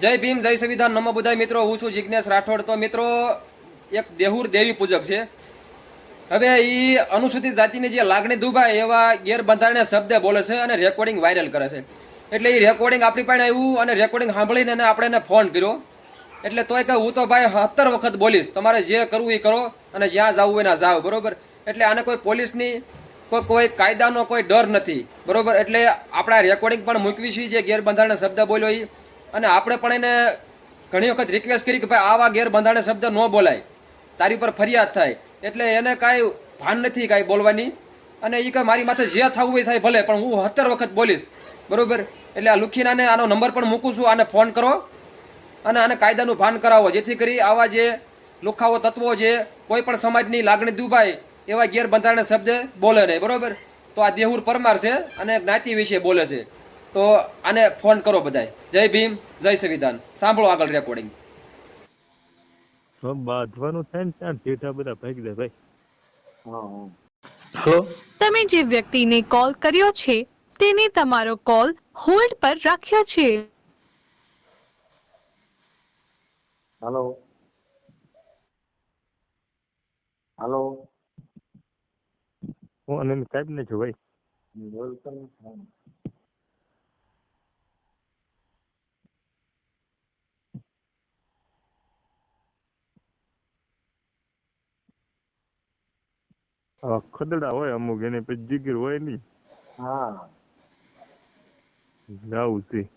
જય ભીમ, જય સંવિધાન. નમો બુધાય મિત્રો, હું છું જિજ્ઞેશ રાઠોડ. તો મિત્રો, એક દેહુર દેવી પૂજક છે. હવે એ અનુસૂચિત જાતિની જે લાગણી દુભાય એવા ગેરબંધારણીય શબ્દ બોલે છે અને રેકોર્ડિંગ વાયરલ કરે છે. એટલે એ રેકોર્ડિંગ આપણી પાસે આવ્યું અને રેકોર્ડિંગ સાંભળીને એને આપણે એને ફોન કર્યો. એટલે તોય કે હું તો ભાઈ સત્તર વખત બોલીશ. તમારે જે કરવું એ કરો અને જ્યાં જવું હોય ના જાઓ બરાબર? એટલે આને કોઈ પોલીસની કોઈ કોઈ કાયદાનો કોઈ ડર નથી, બરાબર? એટલે આપણા રેકોર્ડિંગ પણ મૂકવી છે જે ગેરબંધારણ શબ્દ બોલ્યો એ અને આપણે પણ એને ઘણી વખત રિક્વેસ્ટ કરી કે ભાઈ, આવા ગેરબંધારણ શબ્દ ન બોલાય. તારી પર ફરિયાદ થાય. એટલે એને કાંઈ ભાન નથી કાંઈ બોલવાની. અને એ કે મારી માથે જે થવું એ થાય ભલે, પણ હું સત્તર વખત બોલીશ. બરાબર? એટલે આ લુખીનાને આનો નંબર પણ મૂકું છું, આને ફોન કરો. અને આને કાયદાનું ભાન કરાવો, જેથી કરી આવા જે લુખાઓ તત્વો જે કોઈ પણ સમાજની લાગણી દુભાય, એવા ગેરબંધારણ શબ્દ બોલે નહીં. બરાબર? તો આ દેહુર પરમાર છે અને જ્ઞાતિ વિશે બોલે છે. તો આને ફોન કરો બધાય. જય ભીમ જય સંવિધાન. સાંભળો આગળ રેકોર્ડિંગ બાંધવાનું થાય ને ત્યાં જેઠા બધા ભાગી જાય ભાઈ. હલો તમે જે વ્યક્તિને કોલ કર્યો છે તેને તમારો કોલ હોલ્ડ પર રાખ્યો છે. હલો હલો હું અનિલ સાહેબ ને છું ભાઈ. બોલતો ખદડા હોય અમુક એને પછી જીગર હોય નહીં. હા. જાવું છે.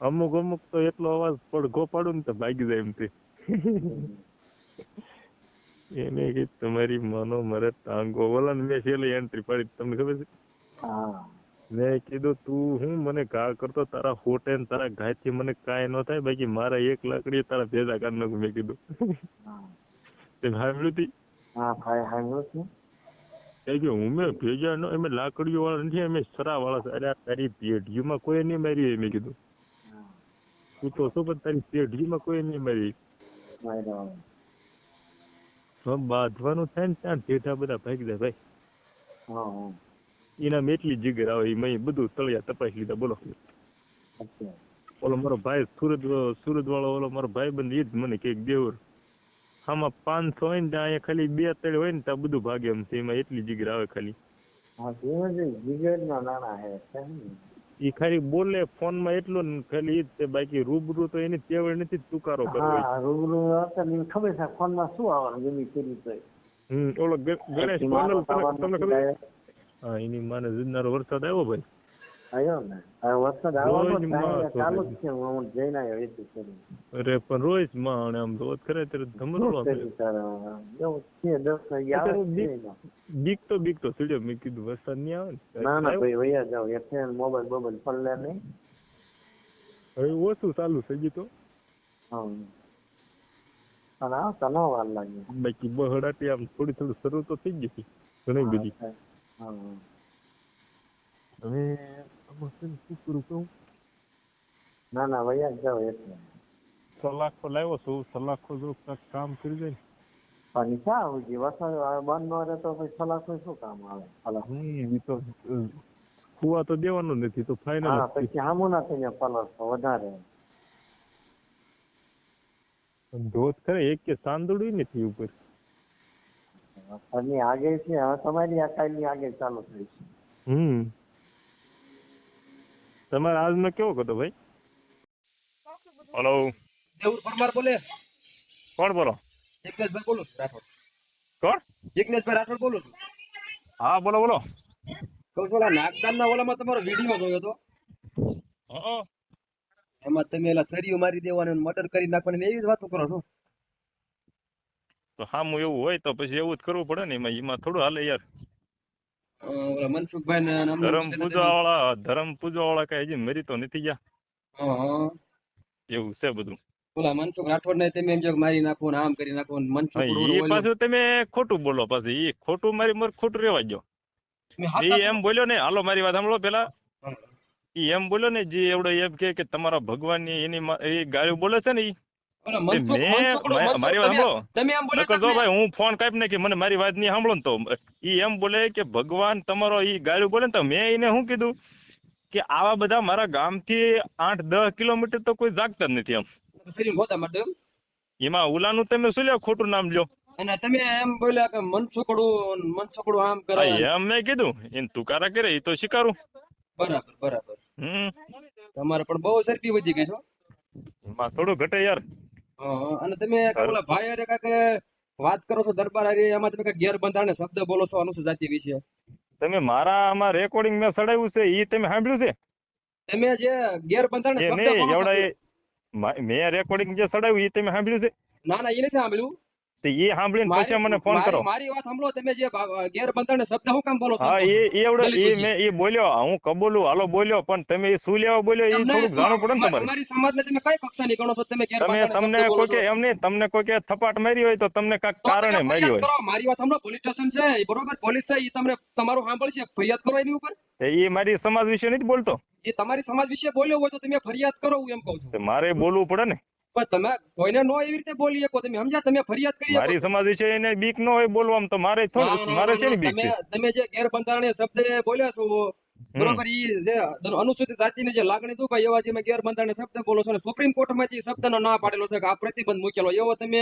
અમુક અમુક તો એટલો અવાજ પડઘો પાડું ને તો ભાગી જાય એમ તે. એને કે તમારી માનો મરે ટાંગો ઓલા ને મેં છેલ્લી એન્ટ્રી પાડી તમને ખબર છે? મેં કીધું તું હું મને ઘા કરતો તારા હોટે ને તારા ઘાયથી મને કાંઈ ન થાય બાકી મારા એક લાકડી તારા ભેદા કાઢ નાખું મેં કીધું. તે સાંભળ્યું હા ભાઈ સાંભળ્યું છે એ કે હું મેં ભેજા નો અમે લાકડીઓ વાળા નથી અમે સરા વાળા અરે તારી પેઢીમાં કોઈ નહીં મારી મેં કીધું. તું તો શું પણ તારી પેઢીમાં કોઈ નહીં મારી બાંધવાનું થાય ને ત્યાં જેઠા બધા ભાગી જાય ભાઈ. એનામાં એટલી જીગર આવે એ મેં બધું તળિયા તપાસી લીધા બોલો. ઓલો મારો ભાઈ સુરત સુરત વાળો ઓલો મારો ભાઈ બંધ એ જ મને કંઈક દેવર આમાં પાંચસો હોય ને ત્યાં અહીંયા ખાલી બે ત્રણ હોય ને ત્યાં બધું ભાગે એમ છે. એમાં એટલી જીગર આવે ખાલી. છે છે એ ખાલી બોલે ફોનમાં એટલું ને ખાલી ઈ જ તે બાકી રૂબરૂ તો એની તેવડ નથી ચુકારો કરવો. રૂબરૂ ખબર છે ફોનમાં શું આવવાનું જેવી કરી તો હમ ઓલો ગણેશ તમને ખબર હા એની માને જીજનારો વરસાદ આવ્યો ભાઈ. અરે પણ રોજમાં આમ તો ખરે ત્યારે ધમરોળો આપે. એવું છે દસ વાગે આવે જ છે એમાં. બીક તો બીક તો સીડ્યો મેં કીધું વરસાદ નહીં આવે ને ના ના ભાઈ વૈયા જાવ એટલે મોબાઈલ બોબાઈલ પડલે નહીં હવે ઓછું ચાલુ થઈ ગયું તો હમ અને આવતા ન વાર લાગે બાકી બહડાટી આમ થોડી થોડી શરૂ તો થઈ ગઈ હતી ઘણી બધી હમ. હવે આમાં ને શું કરું કહું? ના ના વૈયા જાવ એટલે સલાખો લાવ્યો છું સલાખો જો કાંઈક કામ કરી દે ને પણ ક્યાં આવું જે વરસાદ બંધ ન રહે તો પછી સલાખો શું કામ આવે? ઈ તો કુવા તો દેવાનું નથી તો ફાઇનલ હા પછી આમો ના થઈને પલર વધારે. ધોધ ખરે એક કે સાંદુડી નથી ઉપર. વરસાદની આગે છે હવે તમારી આ કાલની આગે ચાલુ થઈ છે. હમ. તમારે આજનો કેવો હતો ભાઈ? હલો દેહુર પરમાર બોલે. કોણ બોલો? જિજ્ઞેશભાઈ બોલો રાઠોડ. કોણ? જિજ્ઞેશભાઈ રાઠોડ બોલો છું. હા બોલો બોલો. કહું છું ઓલા નાગદાનના ઓલામાં તમારો વીડિયો જોયો હતો. હં. એમાં તમે એલા સરીઓ મારી દેવાનું મર્ડર કરી નાખવાની એવી જ વાતો કરો છો. તો હામું એવું હોય તો પછી એવું જ કરવું પડે ને એમાં એમાં થોડું હાલે યાર. મનસુખભાઈ ને અમને ધર્મ છે ને પૂજવા વાળા ધર્મ પૂજવા વાળા કઈ હજી મરી તો નથી ગયા. હા, હા. એવું છે બધું. ઓલા મનસુખ રાઠોડ ને તમે એમ કહો મારી નાખો ને આમ કરી નાખો મનસુખ હા, ઓલું ઈ ઓલું પાછું તમે ખોટું બોલો પાછું. એ ખોટું મારી મર ખોટું રેવા ગયો ઈ છો? એમ બોલ્યો ને હાલો મારી વાત સાંભળો પેલા. એ એમ બોલ્યો ને જે એવડો એમ કે કે તમારા ભગવાનની એની એ ગાળ્યું બોલે છે ને ઈ. એમ એમ ભગવાન તમારો ઈ ગાળ્યું બોલે ને મેં એને શું કીધું? કે આવા બધા મારા ગામથી આઠ દસ કિલોમીટર તો કોઈ જાગતા જ નથી એમ. એમાં? ઓલાનું તમે શું લ્યો? ખોટું નામ લ્યો. અને તમે એમ બોલ્યા કે મન છોકડું આમ કરે એમ મેં કીધું. એને તુકારા કરે એ તો શિકારું. બરાબર બરાબર. હમ. તમારે પણ બહુ સરપી વધી ગઈ છો થોડું ઘટે યાર. અને તમે ઓલા ભાઈ અરે કાંઈક વાત કરો છો દરબાર હારે એમાં તમે કાંઈક ગેરબંધારણીય શબ્દ બોલો છો અનુસૂચિત વિશે? તમે મારા આમાં રેકોર્ડિંગ મેં ચડાવ્યું છે એ તમે સાંભળ્યું છે? તમે જે ગેરબંધારણીય એ શબ્દ બોલો છો મેં રેકોર્ડિંગ જે ચડાવ્યું એ તમે સાંભળ્યું છે? ના ના એ નથી સાંભળ્યું. તો એ સાંભળીને પછી મને ફોન કરો. મારી વાત સાંભળો તમે જે ભા- શબ્દ હું કામ બોલો હા એ એવડો એ. મેં એ બોલ્યો હું કબૂલું હાલો બોલ્યો પણ તમે એ શું લેવા બોલ્યો એ તમને જાણવું પડે ને તમારે. અમારી સમાજને તમે કઈ કક્ષાની ગણો છો? તમે તમે તમને કોઈ કે એમ નહીં તમને કોઈ થપાટ મારી હોય તો તમને કાક કારણે મારી હોય. મારી વાત સાંભળો પોલીસ સ્ટેશન છે બરોબર પોલીસ છે એ તમને તમારું સાંભળશે ફરિયાદ કરો એની ઉપર? એ મારી સમાજ વિશે નથી બોલતો. એ તમારી સમાજ વિશે બોલ્યો હોય તો તમે ફરિયાદ કરો હું એમ કહું છું. મારે બોલવું પડે ને. પણ તમે કોઈને નો એવી રીતે બોલી શકો તમે સમજ્યા તમે ફરિયાદ કરી. મારી સમાજ વિશે એને બીક ન હોય બોલવામાં તો મારે થોડું મારે છે ને બીક તમે છે તમે જે ગેરબંધારણીય શબ્દ બોલ્યા છો બરોબર ઈ જે અનુસૂચિત જાતિની જે લાગણી દુભાઈ એવા જે તમે ગેરબંધારણીય શબ્દ બોલો છો અને સુપ્રીમ કોર્ટમાંથી ઈ શબ્દનો ના પાડેલો છે કે આ પ્રતિબંધ મૂકેલો. એવો તમે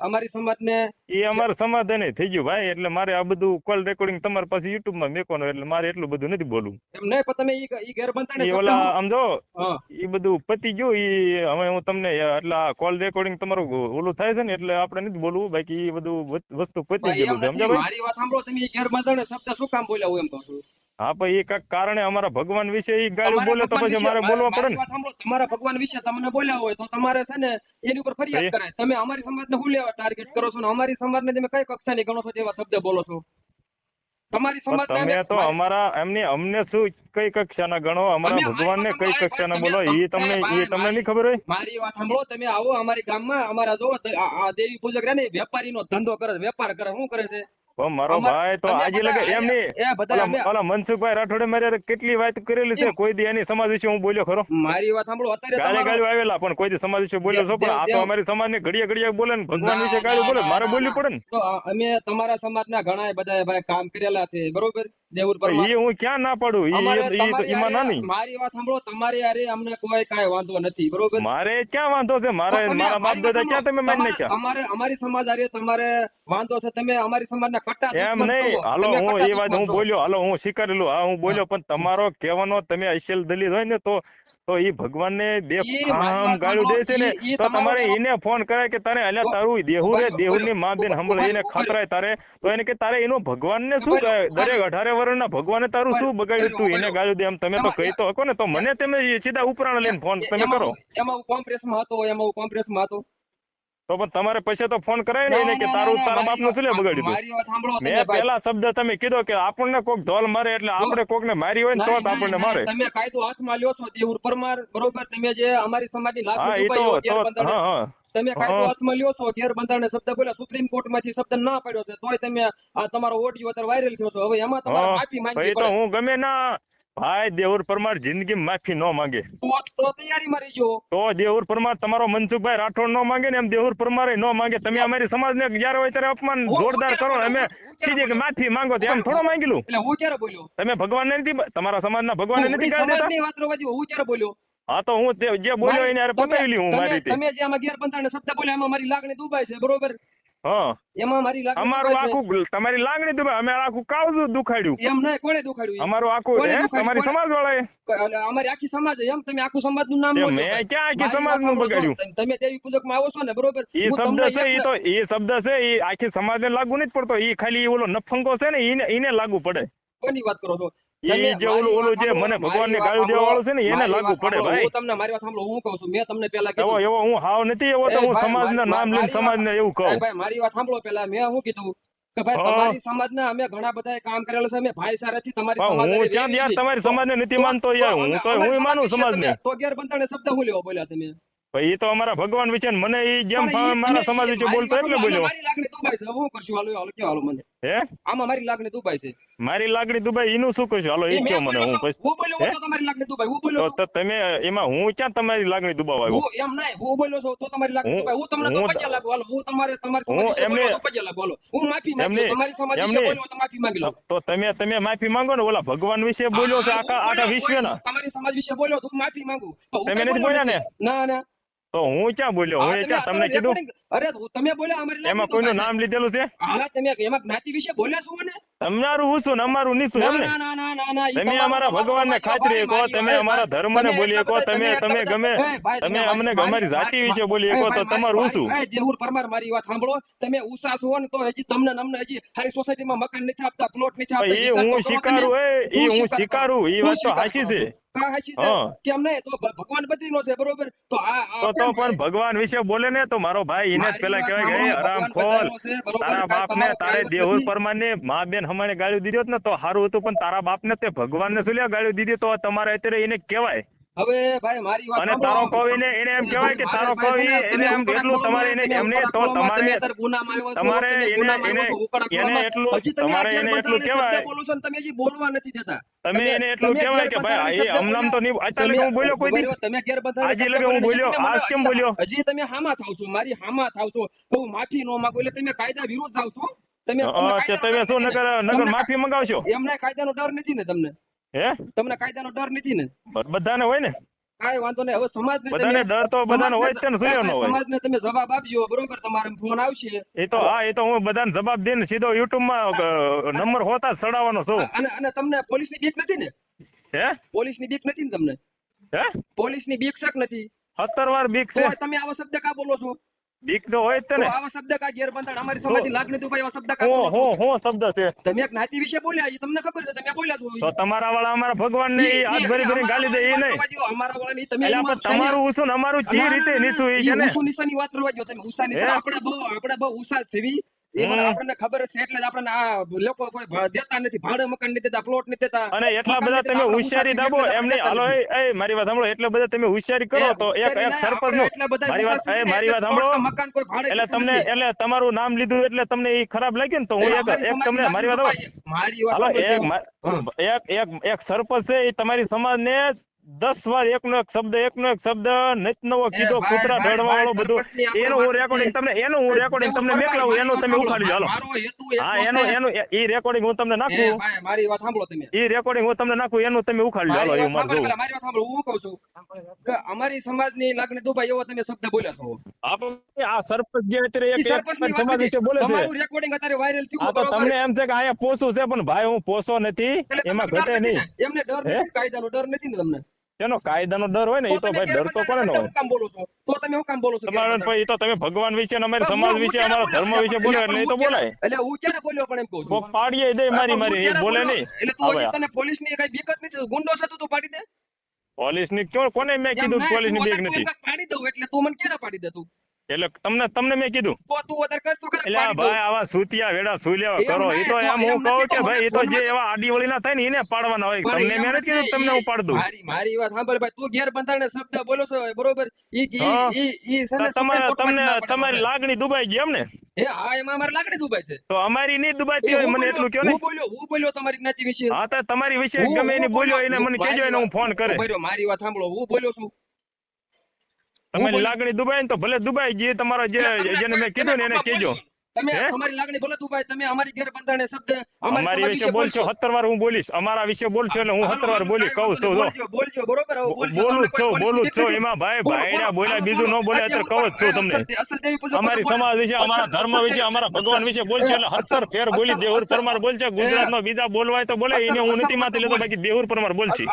અમારી સમાજને એ અમારે સમાધાન થઈ ગયું ભાઈ એટલે મારે આ બધું કોલ રેકોર્ડિંગ તમારે પાસે યુટ્યુબમાં મેકવાનું એટલે મારે એટલું બધું નથી બોલવું. એમ નહીં પણ તમે ઈ ગેરબંધારણ ઓલા આમ જો હા. બધું પતી ગયું એ હવે હું તમને એટલે આ કોલ રેકોર્ડિંગ તમારું ઓલું થાય છે ને એટલે આપણે નથી બોલવું બાકી ઈ બધું વસ્તુ પતી ગયું નથી. મારી વાત સાંભળો તમે ગેરબંધારણ શબ્દ શું કામ બોલ્યા હું એમ કહું છું હા ભાઈ એ કાંઈક કારણે અમારા ભગવાન વિશે એ ગાળું બોલે તો પછી મારે બોલવા પડે ને. તમારા ભગવાન વિશે તમને બોલ્યા હોય તો તમારે છે ને એની ઉપર ફરિયાદ કરાય. તમે અમારી સમાજને શું લેવા ટાર્ગેટ કરો છો ને અમારી સમાજને તમે કઈ કક્ષાની ગણો છો તેવા શબ્દ બોલો છો? તમારી પણ તમે તો અમારા એમની અમને શું કઈ કક્ષાના ગણો? અમારા ભગવાન ભગવાનને કઈ કક્ષાના બોલો? એ તમને એ તમને નહીં ખબર હોય? મારી વાત સાંભળો તમે આવો અમારી ગામમાં અમારા જો આ દેવી પૂજક રહે ને વેપારી વેપારીનો ધંધો કરે વેપાર કરે શું કરે છે? મારો ભાઈ તો આજે લગે એમ નહીં. ઓલા મનસુખભાઈ રાઠોડે મારી કેટલી વાત કરેલી છે? કોઈ દી એની સમાજ વિશે હું બોલ્યો ખરો? મારી વાત સાંભળો અત્યારે ગાળે તમારો- આવેલા પણ કોઈ દી સમાજ વિશે બોલ્યો છો? પણ આ તો અમારી સમાજ ને ઘડિયા ઘડિયા બોલે ને ભગવાન વિશે ગાળું બોલે મારે ના, બોલવું પડે ને. તો અમે તમારા સમાજના ઘણા બધા ભાઈ કામ કરેલા છે બરોબર? દેવુર પરમાર. હું ક્યાં ના પાડું? એમાં મારી વાત સાંભળો તમારી હારે અમને કોઈ કાંઈ વાંધો નથી બરોબર? મારે ક્યાં વાંધો છે? મારે મારા બાપ દાદા ક્યાં તમે. મારી નાખ્યા? તમારે અમારી સમાજ હારે તમારે વાંધો છે તમે અમારી સમાજના કટ્ટા એમ નહીં. હાલો હું એ વાત હું બોલ્યો હાલો હું સ્વીકારેલું હા હું બોલ્યો પણ તમારો કહેવાનો તમે અસલ દલિત હોય ને તો તો ઈ ભગવાનને બે ફામ ગાળું દે છે ને તો તમારે એને ફોન કરાય કે તારે અલ્યા તારું દેહુ રે દેહુ ની માં બેન ઉભા- એને ખતરાય તારે. તો એને કે તારે એનો ભગવાનને શું દરેક અઢારે વર્ષના ભગવાને તારું શું બગાડ્યું? તું એને ગાળું દે એમ તમે તો કહી તો હકો ને તો મને તમે સીધા ઉપરાણ લઈને ફોન તમે કરો. એમાં હું કોમ્પ્રેસમાં હતો એમાં હું કોમ્પ્રેસમાં હતો. તો પણ તમારે પછી તો ફોન કરાય ને એને કે ના, ના, તારું તારા બાપનું શું સાંભળો તમે મેં પેલા શબ્દ તમે કીધો કે આપણને કોક ધોલ મારે એટલે આપણે કોકને મારી હોય ને તો આપણને મારે. તમે કાયદો હાથમાં લ્યો છો દેવુર પરમાર બરોબર? તમે જે અમારી સમાજની લાગણી હા હા તમે કાયદો હાથમાં લ્યો છો ગેરબંધારણીય શબ્દ બોલ્યા સુપ્રીમ કોર્ટમાંથી શબ્દ ના પાડ્યો છે તોય તમે આ તમારો ઓડિયો અત્યારે વાયરલ થયો છે. હવે એમાં તમારે માફી માંગવી તો હું ગમે ના ભાઈ દેવર પરમાર જિંદગી માફી ન માંગે. તો તૈયારી તૈયારીમાં જો તો દેવર પરમાર તમારો મનસુખભાઈ રાઠોડ ન માંગે ને એમ દેવર પરમારે ન માંગે. તમે અમારી સમાજને જયારે હોય ત્યારે અપમાન જોરદાર કરો. અમે સીધી કે માફી માંગો તો એમ થોડો માંગેલું? એટલે હું ક્યારે બોલ્યો? તમે ભગવાન નથી તમારા સમાજ ના ભગવાન નથી એ દેતા હું ક્યારે બોલ્યો? હા તો હું જે બોલ્યો મારી- એને પતાવી લઉં હું મારી રીતે. તમે જે આમાં ગેરબંધારણ શબ્દ બોલ્યા એમાં મારી લાગણી દુભાય છે બરોબર? એમાં મારી અમારું આખું તમારી લાગણી દુભાઈ અમે આખું કાળજું દુખાડ્યું. એમ નહીં કોણે દુખાડ્યું? અમારું આખું કોને હે? દુખાડ્યું? તમારી સમાજ વાળાએ અમારી આખી સમાજ એમ? તમે આખું સમાજનું નામ લો મેં ક્યાં આખી સમાજ બગાડ્યું? તમે દેવી પૂજકમાં આવો છો ને બરોબર? એ શબ્દ છે એ તો એ શબ્દ છે એ આખી સમાજને લાગુ નથી પડતો. એ ખાલી ઓલો નફંગો છે ને એને એને લાગુ પડે. કોની વાત કરો છો? ઈ જે મારી ઓલું- ઓલું વાત જે મને ભગવાનને ગાળું દેવા વાળું છે ને એને મારી લાગુ પડે ભાઈ. હું તમને મારી વાત સાંભળો હું કહું છું. મેં તમને પેલા કીધું. એવો હું હાવ નથી એવો તો એ હું સમાજના નામ લઈને સમાજને એવું કહું. ભાઈ મારી વાત સાંભળો પેલા. મેં શું કીધું? કે ભાઈ તમારી સમાજના અમે ઘણા બધા કામ કરેલા છે અમે ભાઈચારાથી તમારી સમાજ હું હારે ક્યાં યાર તમારી તો- સમાજને નથી તો- માનતો તો યાર હું તો હું માનું સમાજ વિશે સમાજને. તો ગેરબંધારણીય શબ્દ હું લેવા બોલ્યા તમે? ભાઈ એ તો અમારા ભગવાન વિશે ને મને એ જેમ પણ ફાવે ઈ મારા હે? આમાં મારી લાગણી દુબાઈ છે. મારી લાગણી દુબાઈ એનું શું કહેશો? હાલો એ કયો મને હું પછી હું બોલ્યો તો તમારી લાગણી દુબાઈ હું બોલ્યો તો તમે એમાં હું ક્યાં તમારી લાગણી દુબાવા આવ્યો? હું એમ નહીં હું બોલ્યો છું તો તમારી લાગણી દુબાઈ. હું તમને તો પજ્યા લાગુ હાલો હું તમારે તમારે હું એમને પજ્યા લાગુ હાલો. હું માફી માંગુ તમારી સમાજ વિશે બોલ્યો તો માફી માંગી લો તો તમે તમે માફી માંગો ને ઓલા ભગવાન વિશે બોલ્યો છે આખા આખા વિશ્વના? તમારી સમાજ વિશે બોલ્યો તો માફી માંગુ. તમે નથી બોલ્યા ને? ના ના. તો હું ક્યાં બોલ્યો? હું ક્યાં તમને કીધું? અરે તમે બોલ્યા અમારે એમાં કોઈનું નામ લીધેલું છે? તમારું હું છું અમારું ની છું એમને? તમે અમારા ભગવાન ને ખાતરી કહો તમે અમારા ધર્મ ને બોલી કહો તમે તમે ગમે તમે અમને અમારી જાતિ વિશે બોલી કહો તો તમારું હું છું? પરમાર મારી વાત સાંભળો. તમે ઉસા હો ને તો હજી તમને નમને હજી સોસાયટી માં મકાન નથી આપતા પ્લોટ નથી આપતા એ હું શિકારું એ હું શિકારું એ વાત તો હાસી છે. તો ભગવાન તો પણ ભગવાન વિશે બોલે ને તો મારો ભાઈ એને પેલા કહેવાય કે હરામ ખોલ તારા બાપ ને તારે દેહુર પરમાર ને મા બેન હમણાં ગાળ્યું દીધો ને તો સારું હતું પણ તારા બાપ ને તે ભગવાન ને શું લ્યા ગાળ્યું દીધી? તો તમારે અત્યારે એને કહેવાય. હવે ભાઈ મારી વાત અને તારો કવિને એને એમ કહેવાય કે તારો કવિ એને એમ એટલું તમારે એને એમને તો તમારે તમારે એને એને એને એટલું તમારે એને એટલું કહેવાય. તમે જે બોલવા નથી દેતા. તમે એને એટલું કહેવાય કે ભાઈ એ હમણાં તો નહીં અત્યારે હું બોલ્યો કોઈ દી? તમે ઘેર બધા આજે લગે હું બોલ્યો? આજ કેમ બોલ્યો? હજી તમે હામા થાવ છો મારી હામા થાવ છો. તો માફી નો માંગો એટલે તમે કાયદા વિરુદ્ધ થાવ છો. તમે તમે શું નગર નગર માફી મંગાવશો? એમને કાયદાનો ડર નથી ને તમને. હે? તમને કાયદાનો ડર નથી ને? બધાને હોય ને? કાઈ વાંધો નહીં. હવે સમાજ ને બધાને ડર તો બધાને હોય તેને સુયો ન સમાજ ને તમે જવાબ આપજો. બરોબર? તમારે ફોન આવશે. એ તો હા એ તો હું બધાને જવાબ દઈને સીધો YouTube માં નંબર હોતા ચડાવવાનો છું. અને અને તમને પોલીસની બીક નથી ને? હે? પોલીસની બીક નથી ને તમને? હે? પોલીસની બીક શક નથી? 17 વાર બીક છે. તમે આવો શબ્દ કા બોલો છો? બીક તો હોય જ આવા શબ્દ કા ગેરબંધાણ અમારી સમાજની લાગણી દુભાઈ એવા શબ્દ કા હો હો શબ્દ છે. તમે એક નાતી વિશે બોલ્યા એ તમને ખબર છે તમે બોલ્યા છો તો તમારા વાળા અમારા ભગવાન ને હાથ ભરી ભરી ગાલી દે એ નહીં. અમારા વાળા ની તમે તમારું ઉસુ અમારું જે રીતે નીસુ એ છે ને. ઉસુ નીસા વાત કરવા જો તમે. ઉસા નીસા આપણે બહુ આપણે બહુ ઉસા સેવી બધા તમે હોશિયારી મારી વાત સાંભળો કરો તો એક સરપંચ મારી વાત એ મારી વાત એટલે તમને એટલે તમારું નામ લીધું એટલે તમને એ ખરાબ લાગ્યું ને તો હું એક તમને મારી વાત એક એક એક સરપંચ છે એ તમારી સમાજ સમાજને દસ વાર એકનો એક શબ્દ એકનો એક શબ્દ નત નવો કીધો કૂતરા ઢળવા વાળો બધો. એનો હું રેકોર્ડિંગ તમને એનો હું રેકોર્ડિંગ તમને મેકલાવું એનો તમે ઉખાડી લો હા એનો એનો ઈ રેકોર્ડિંગ હું તમને નાખું. મારી વાત સાંભળો તમે. ઈ રેકોર્ડિંગ હું તમને નાખું એનું તમે ઉખાડી લો એવું મારું મારી વાત સાંભળો હું કહું છું કે અમારી સમાજની લાગણી દુભાઈ એવો તમે શબ્દ બોલ્યા છો. આપણે આ સરપંચ જે અત્યારે એક સમાજ વિશે બોલે છે. તમારું રેકોર્ડિંગ અત્યારે વાયરલ થયું તો તમને એમ છે કે આયા પોસું છે પણ ભાઈ હું પોસો નથી. એમાં ઘટે નહીં. એમને ડર નથી કાયદાનો ડર નથી ને તમને? એનો કાયદાનો ડર હોય ને એ તો ભાઈ ડર તો કોને હોય? તો તમે હું કામ બોલો છો? તમારે ભાઈ એ તો તમે ભગવાન વિશે અને અમારા સમાજ વિશે અમારા ધર્મ વિશે બોલો એટલે એ તો બોલાય. એટલે હું ક્યારે બોલ્યો પણ એમ કહું છું. પાડીએ દે મારી મારી એ બોલે નહીં. એટલે તું તને પોલીસની કઈ બીક નથી ગુંડો છે તું પાડી દે? પોલીસની કોણ કોને મેં કીધું પોલીસની બીક નથી? પાડી દઉં એટલે તું મને ક્યારે પાડી દે તું? એટલે તમને તમને મેં કીધું. એટલે ભાઈ આવા સુતિયા વેડા સુલ્યા કરો. એ તો એમ હું કહું કે ભાઈ એ તો જે એવા આડીવળી ના થાય ને એને પાડવાના હોય. તમને મેં નથી કીધું તમને હું પાડ. દઉં મારી વાત સાંભળ ભાઈ તું ઘેર બંધારણ શબ્દ બોલો છો બરોબર? ઈ ઈ ઈ તમારે તમને તમારી લાગણી દુબાઈ ગઈ એમ ને? એ હા એમાં અમારી લાગણી દુબાઈ છે. તો અમારી નહીં દુબાઈ હોય મને એટલું કહો ને? હું બોલ્યો હું બોલ્યો તમારી જ્ઞાતિ વિશે? હા તો તમારી વિશે ગમે એની બોલ્યો એને મને કહેજો એને હું ફોન કરે. મારી વાત સાંભળો હું બોલ્યો છું. તમે લાગણી દુબાય ને તો ભલે દુબાય જે તમારો જે જેને મેં કીધું ને એને કેજો તમે અમારી લાગણી ભલે દુભાઈ તમે અમારી ગેરબંધારણે શબ્દ અમારી વિશે બોલશો. 70 વાર હું બોલીશ. અમારા વિશે બોલશો એટલે હું 70 વાર બોલી કહું છું જો. બોલજો બરોબર? બોલું છું બોલું છું એમાં ભાઈ ભાઈડા બોલ્યા બીજું ન બોલે એટલે કહું છું તમને. અમારી સમાજ વિશે અમારા ધર્મ વિશે અમારા ભગવાન વિશે બોલશો એટલે 70 ફેર બોલી દેહુર પરમાર બોલશે ગુજરાતમાં બીજા બોલવાય તો બોલે એને હું નથી માથે લેતો બાકી દેહુર પરમાર બોલશી.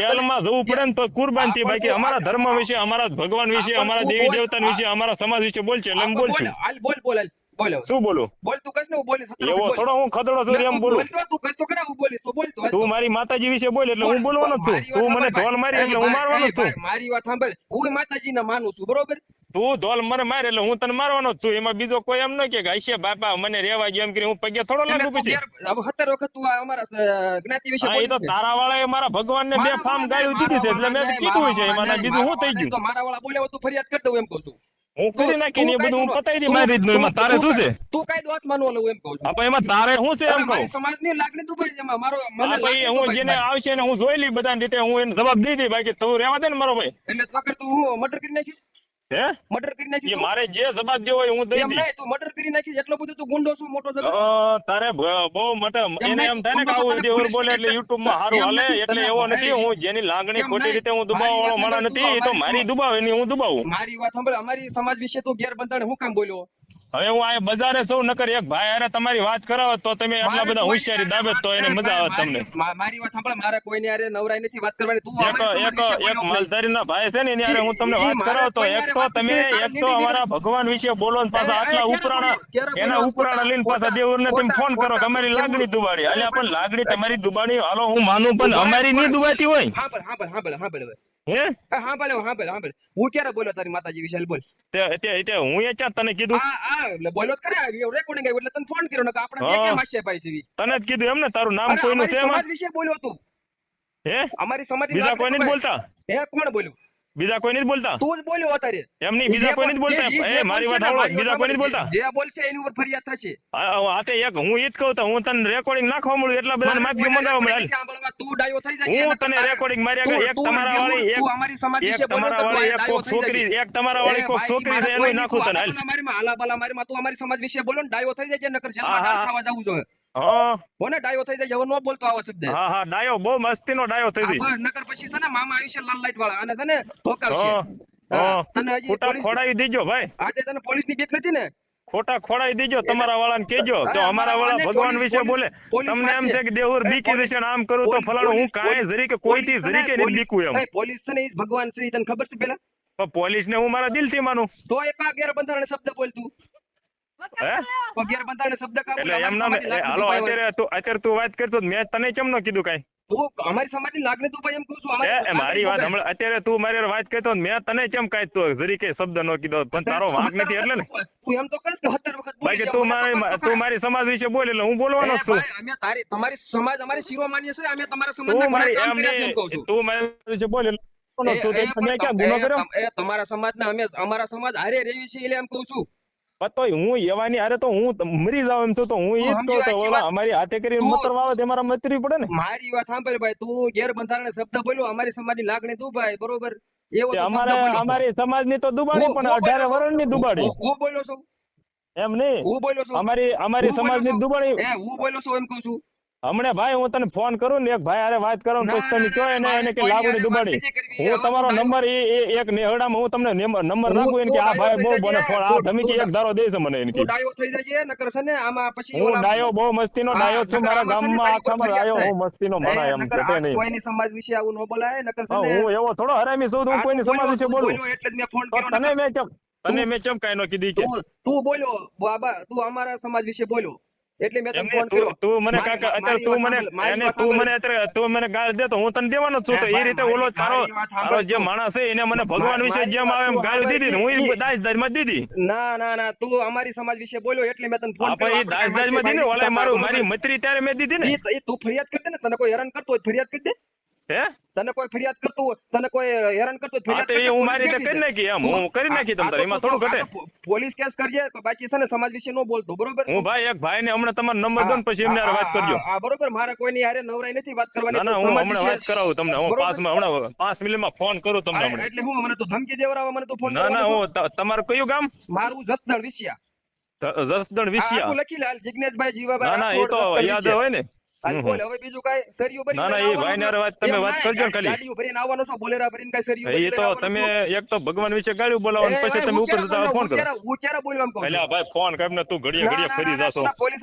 જેલમાં જવું પડે ને તો કુરબાનથી બાકી અમારા ધર્મ વિશે અમારા ભગવાન વિશે અમારા દેવી દેવતા વિશે અમારા સમાજ વિશે બોલશે એટલે બોલશું. બોલ બોલ. બોલો. માતાજી વિશે બોલ એટલે હું બોલવાનો છું. તું મને ઢોલ મારી એટલે હું મારવાનો છું. મારી વાત સાંભળ. હું માતાજીને માનું છું બરોબર? તું ઢોલ મને માર એટલે હું તને મારવાનો જ છું. એમાં બીજો કોઈ એમ ન કે હશે બાપા મને રેવા ગયો એમ કરી હું પગે થોડો લાગુ પછી. હવે વખત તું અમારા જ્ઞાતિ વિશે તારા વાળા એ મારા ભગવાન ને બે ફાર્મ ગાયું દીધી છે એટલે મેં કીધું છે એમાં બીજું શું થઈ ગયું? મારા વાળા બોલ્યા તું ફરિયાદ કરી દઉં એમ કહું છું. હું કરી નાખી ને એ બધું હું પતાવી દઈ મારી રીતનું એમાં તારે શું છે? તું કઈ દોત માનવો લઉં એમ કહું છું. એમાં તારે શું છે એમ કહું? સમાજની લાગણી દુભાઈ છે એમાં. મારો મને ભાઈ હું જેને આવશે ને હું જોઈ લઈ બધાની રીતે હું એને જવાબ દઈ દઈ બાકી તું રહેવા દે ને મારો ભાઈ. એટલે તો તું હું મર્ડર કરી નાખીશ? હે? મર્ડર કરી એ મારે જે જવાબ દેવો હોય હું દઈ દઈ નહીં તું મર્ડર કરી નાખીશ એટલો બધો તું ગુંડો છું મોટો જગત તારે બહુ મોટા એને એમ થાય ને કે આવું દેવર બોલે એટલે સ્ટેશન- યુટ્યુબમાં સારું હાલે એટલે એવો નથી હું જેની લાગણી ખોટી રીતે હું દુબાવ દુબાવવા વાળો માણસ નથી એ તો મારી દુબાવે એની હું દુબાવું. મારી વાત સાંભળ અમારી સમાજ વિશે તું ગેરબંધારણ હું કામ બોલ્યો? હવે હું આ બજારે સૌ નકર એક ભાઈ અરે તમારી વાત કરાવો તો તમે આટલા બધા હોશિયારી દાબે તો એને મજા આવે તમને. મારી- વાત સાંભળ મારે કોઈની અરે નવરાઈ નથી વાત કરવાની. તું એક એક એક માલધારી ના ભાઈ છે ને એની અરે હું તમને વાત કરાવો તો એક તો તમે એક તો અમારા ભગવાન વિશે બોલો ને પાછા આટલા ઉપરાણા એના? ઉપરાણા લઈને પાછા દેવર ને તમે ફોન કરો કે અમારી લાગણી દુબાડી. અલ્યા પણ લાગણી તમારી દુબાડી હાલો હું માનું પણ અમારી નહીં દુબાતી હોય. હા પણ હા પણ હા પણ હા હે હું? ક્યારે બોલ્યો તારી માતાજી વિશે? બોલ. તે તે તે હું એ ક્યાં તને કીધું? આ આ એટલે બોલ્યો જ ખરા. રેકોર્ડિંગ આવ્યું એટલે તને ફોન કર્યો નકર આપણે બે કેમ હસીએ ભાઈ સીવી તને જ કીધું એમ ને તારું નામ કોઈનું છે સમાજ વિશે બોલ્યો તું. હે? અમારી સમાજ બીજા કોઈ નથી બોલતા? હે કોણ બોલ્યું? બીજા કોઈ નથી બોલતા? તું જ બોલ્યો અત્યારે. એમ નહીં બીજા કોઈ નથી બોલ- બોલતા? જે- જે એ મારી વાત સાંભળો બીજા કોઈ નથી બોલતા? જે બોલશે એની ઉપર ફરિયાદ થશે. તે એક હું ઈ જ કહું તો હું તને રેકોર્ડિંગ નાખવા મળ્યું એટલા બધા માફી મંગાવવા મળે તું ડાયો થઈ જાય હું તને રેકોર્ડિંગ મારી આગળ એક તમારા વાળી તું અમારી સમાજ વિશે તમારા વાળી એક કોક છોકરી એક તમારા વાળી કોક છોકરી છે એનું નાખું તને. હાલ આલાબાલા મારીમાં, આલાબાલા મારીમાં તું અમારી સમાજ વિશે બોલો ને ડાયો થઈ જાય નકર જેલમાં ગાળ ખાવા જવું જોઈએ કોને ડાયો થઈ જાય હવે ન બોલતો આવા શબ્દ હા હા ડાયો બહુ મસ્તીનો ડાયો થઈ આ નકર પછી છે ને મામા આવશે લાલ લાઈટ વાળા અને છે ને ધોકાવશે. તને હજી ખોડાવી દીજો ભાઈ. આજે તને પોલીસની બીક નથી ને? ખોટા ખોડાઈ દીજો તમારા વાળાને કેજો અરે તો અમારા વાળા ભગવાન વિશે બોલે. તમને એમ છે કે દેવર બીકી પોલીસ- આમ કરું તો પોલીસ- ફલાણું હું કાંઈ જરી જરીકે કોઈથી થી જરી ને, જરીકે પોલીસ- બીકું એમ. પોલીસ છે ને ભગવાન છે તને ખબર છે પેલા? પણ પોલીસને હું મારા દિલથી માનું. તો એક આ ગેરબંધારણ શબ્દ બોલતું? હે? તો ગેરબંધારણ શબ્દ કા એટલે એમ ના હાલો અત્યારે તું અત્યારે તું વાત કરતો મેં તને કેમ ન કીધું કાંઈ? તું અમારી સમાજની લાગણી તું ભાઈ એમ કહું છું અમારી મારી વાત હમણાં અત્યારે તું મારી વાત કરતો મેં તને કેમ કાંઈ તો જરીકે શબ્દ ન કીધો પણ તારો વાંક નથી એટલે ને? તું એમ તો કહીશ કે 17 વખત બાકી તું મારી તું મારી સમાજ વિશે બોલે એટલે હું બોલવાનો જ છું. અમે તારી તમારી સમાજ અમારી શિરોમાન્ય છે અમે તમારા સમાજના મારી એમ કહું છું. તું મારી વિશે બોલે એટલે તમારા સમાજના અમે અમારા સમાજ હારે રેવી છે એટલે એમ કહું છું. તોય હું એવાની હારે તો હું મરી જાવ એમ છું તો હું એ જ કહું તો ઓલા અમારી હાથે કરીને મતર વાવે તે મારા મતરી પડે ને. મારી વાત સાંભળ ભાઈ તું ગેરબંધારણ શબ્દ બોલ્યો અમારી સમાજની લાગણી તું ભાઈ બરોબર? એવો તે તું અમારે અમારી સમાજની તો દુબાડી પણ અઢારે. વર્ષની દુબાડી હું- બોલ્યો છું? એમ નહીં. હું બોલ્યો છું? અમારી અમારી સમાજની દુબાડી એ હું બોલ્યો છું એમ કહું છું? હમણે ભાઈ હું તને ફોન કરું ને એક ભાઈ અરે વાત કરો ને તમે ના, એને એને કે લાગણી દુબાડી. હું તમારો નંબર એ એક નેહડામાં હું તમને નંબર રાખું એને કે આ ભાઈ બહુ મને ફોન આ ધમકી એક ધારો દે છે મને એને કે. ડાયો થઈ જજે નકર છે ને આમાં પછી હું ડાયો બહુ મસ્તીનો ડાયો છું મારા ગામમાં આખામાં ડાયો હું મસ્તીનો એ એમ આ નહીં. કોઈની સમાજ વિશે આવું ન બોલાય નકર છે હું એવો થોડો હરામી છું હું કોઈની સમાજ વિશે બોલું. એટલે જ મેં ફોન કર્યો તને મેં કેમ તને મેં કેમ કાઈ ન કીધી કે? તું બોલ્યો બાબા તું અમારા સમાજ વિશે બોલ્યો. એટલે મેં તને ફોન કર્યો. તું મને કાકા અત્યારે તું મને એને તું મને અત્યારે તું મને ગાળ દે તો હું તને દેવાનો જ છું તો એ રીતે ઓલો તારો તારો જે માણસ છે એને મને ભગવાન વિશે જેમ આવે એમ ગાળ દીધી હું દાસ દાજમાં જ દીધી. ના ના ના તું અમારી સમાજ વિશે બોલ્યો એટલે મેં તને ફોન એ આપણે દાસ કાંઈ દાજમાં દીધી ઓલા મારું મારી મત્રી ત્યારે મેં દીધી ને. તું ફરિયાદ કરી દે ને તને કોઈ હેરાન કરતો હોય ફરિયાદ કરી દે. હે? તને કોઈ ફરિયાદ કરતું હોય તને કોઈ હેરાન કરતું ફરિયાદ એ કરી હું મારી રીતે કરી નાખી એમ હું કરી નાખી તમ તારે એમાં થોડું ઘટે. પોલીસ કેસ કરજે બાકી છે ને સમાજ વિશે નો બોલતો બરોબર? હું ભાઈ એક ભાઈ ને હમણાં તમારો નંબર દો ને પછી એમને વાત કરજો. હા, બરોબર મારે કોઈની હારે નવરાઈ નથી વાત કરવાની ના ના હું હમણાં વાત કરાવું તમને હું. પાંચ હમણાં પાંચ મિનિટમાં ફોન કરું તમને હમણાં. એટલે હું મને તો ધમકી દેવરાવા મને તો ફોન ના ના હું તમારું કયું ગામ? મારું જસદણ વિશિયા જસદણ આ વિસિયા લખી લે હાલ જિજ્ઞેશભાઈ ના જીવાભાઈ ના એ તો યાદ હોય ને. હાલ હમ, બોલ હમ. હવે બીજું કાંઈ સરિયું ભરીને ના, ના, એ ભાઈને વાત તમે વાત કરજો ને ખાલી. ગાડીઓ ભરીને આવવાનો છો બોલેરા ભરીને કાંઈ સરિયું એ તો તમે એક તો ભગવાન વિશે ગાડીઓ બોલાવો પછી તમે ઉપર જતા ફોન કરો ક્યારે- હું ક્યારે બોલ્યો કહું. ભાઈ ફોન કરીને તું ઘડીએ ઘડીએ ફરી જાશો પોલીસ